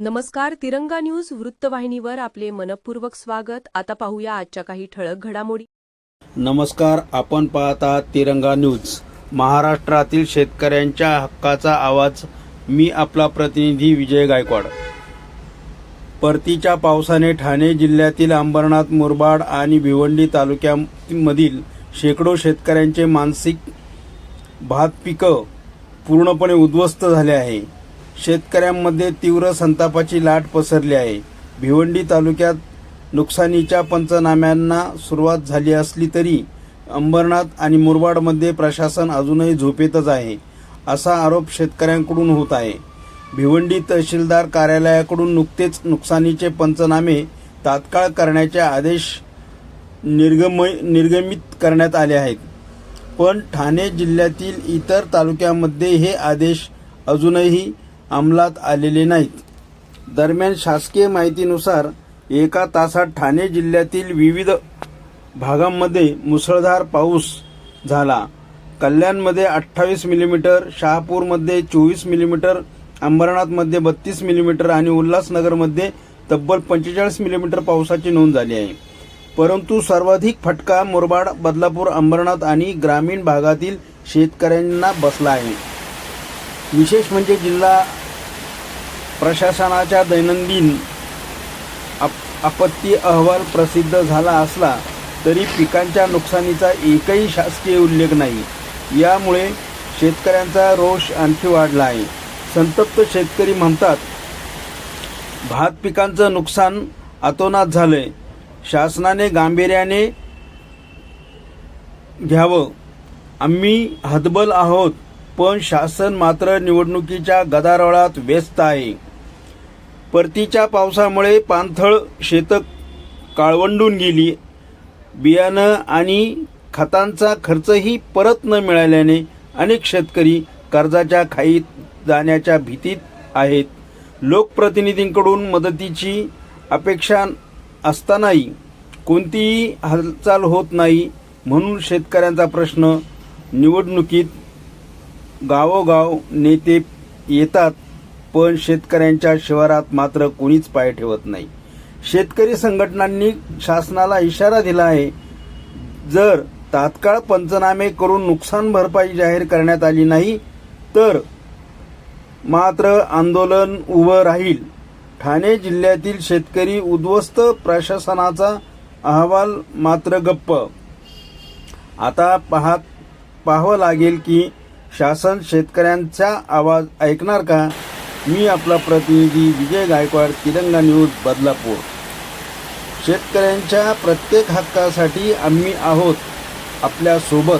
नमस्कार तिरंगा न्यूज वृत्तवाहिनीवर आपले मनपूर्वक स्वागत. आता पाहूया आजच्या काही ठळक घडामोडी. नमस्कार आपण पाहत आहात तिरंगा न्यूज. महाराष्ट्रातील शेतकऱ्यांच्या हक्काचा आवाज. मी आपला प्रतिनिधी विजय गायकवाड. परतीच्या पावसाने ठाणे जिल्ह्यातील अंबरनाथ मुरबाड आणि भिवंडी तालुक्यामधील शेकडो शेतकऱ्यांचे मानसिक भात पिकं पूर्णपणे उद्ध्वस्त झाले आहे. शेतकऱ्यांमध्ये तीव्र संतापाची लाट पसरली आहे. भिवंडी तालुक्यात नुकसानीच्या पंचनाम्यांना सुरुवात झाली असली तरी अंबरनाथ आणि मुरबाडमध्ये प्रशासन अजूनही झोपेतच आहे असा आरोप शेतकऱ्यांकडून होत आहे. भिवंडी तहसीलदार कार्यालयाकडून नुकतेच नुकसानीचे पंचनामे तात्काळ करण्याचे आदेश निर्गम निर्गमित करण्यात आले आहेत. पण ठाणे जिल्ह्यातील इतर तालुक्यामध्ये हे आदेश अजूनही अंमलात आलेले नाहीत. दरम्यान शासकीय माहितीनुसार एका तासात ठाणे जिल्ह्यातील विविध भागांमध्ये मुसळधार पाऊस झाला. कल्याणमध्ये अठ्ठावीस मिलीमीटर शहापूरमध्ये चोवीस मिलीमीटर अंबरनाथमध्ये बत्तीस मिलीमीटर आणि उल्हासनगरमध्ये तब्बल पंचेचाळीस मिलीमीटर पावसाची नोंद झाली आहे. परंतु सर्वाधिक फटका मुरबाड बदलापूर अंबरनाथ आणि ग्रामीण भागातील शेतकऱ्यांना बसला आहे. विशेष म्हणजे जिल्हा प्रशासनाच्या दैनंदिन आप- आपत्ती अहवाल प्रसिद्ध झाला असला तरी पिकांच्या नुकसानीचा एकही शासकीय उल्लेख नाही. यामुळे शेतकऱ्यांचा रोष आणखी वाढला आहे. संतप्त शेतकरी म्हणतात भात पिकांचं नुकसान अतोनात आहे शासनाने गांभीर्याने घ्यावं. आम्ही हतबल आहोत. पण शासन मात्र निवडणुकीच्या गदारोळात व्यस्त आहे. परतीच्या पावसामुळे पाणथळ शेतं काळवंडून गेली. बियाणं आणि खतांचा खर्चही परत न मिळाल्याने अनेक शेतकरी कर्जाच्या खाईत जाण्याच्या भीतीत आहेत. लोकप्रतिनिधींकडून मदतीची अपेक्षा असतानाही कोणतीही हालचाल होत नाही म्हणून शेतकऱ्यांचा प्रश्न निवडणुकीत गावोगाव नेते येतात पण शेतकऱ्यांच्या शिवारात मात्र कोणीच पाय ठेवत नाही. शेतकरी संघटनांनी शासनाला इशारा दिला आहे जर तात्काळ पंचनामे करून नुकसान भरपाई जाहीर करण्यात आली नाही तर मात्र आंदोलन उभं राहील. ठाणे जिल्ह्यातील शेतकरी उद्ध्वस्त प्रशासनाचा अहवाल मात्र गप्प. आता पाहत पाहावं लागेल की शासन शेतकऱ्यांचा आवाज ऐकणार का? मी आपला प्रतिनिधी विजय गायकवाड तिरंगा न्यूज बदलापूर. शेतकऱ्यांच्या प्रत्येक हक्कासाठी आम्ही आहोत आपल्यासोबत.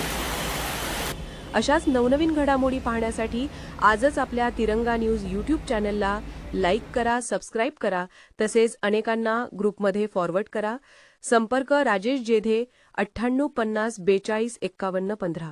अशाच नवनवीन घडामोडी पाहण्यासाठी आजच आपल्या तिरंगा न्यूज यूट्यूब चॅनलला लाईक करा सबस्क्राईब करा तसेच अनेकांना ग्रुपमध्ये फॉरवर्ड करा. संपर्क राजेश जेधे अठ्ठ्याण्णव पन्नास बेचाळीस एक्कावन्न पंधरा.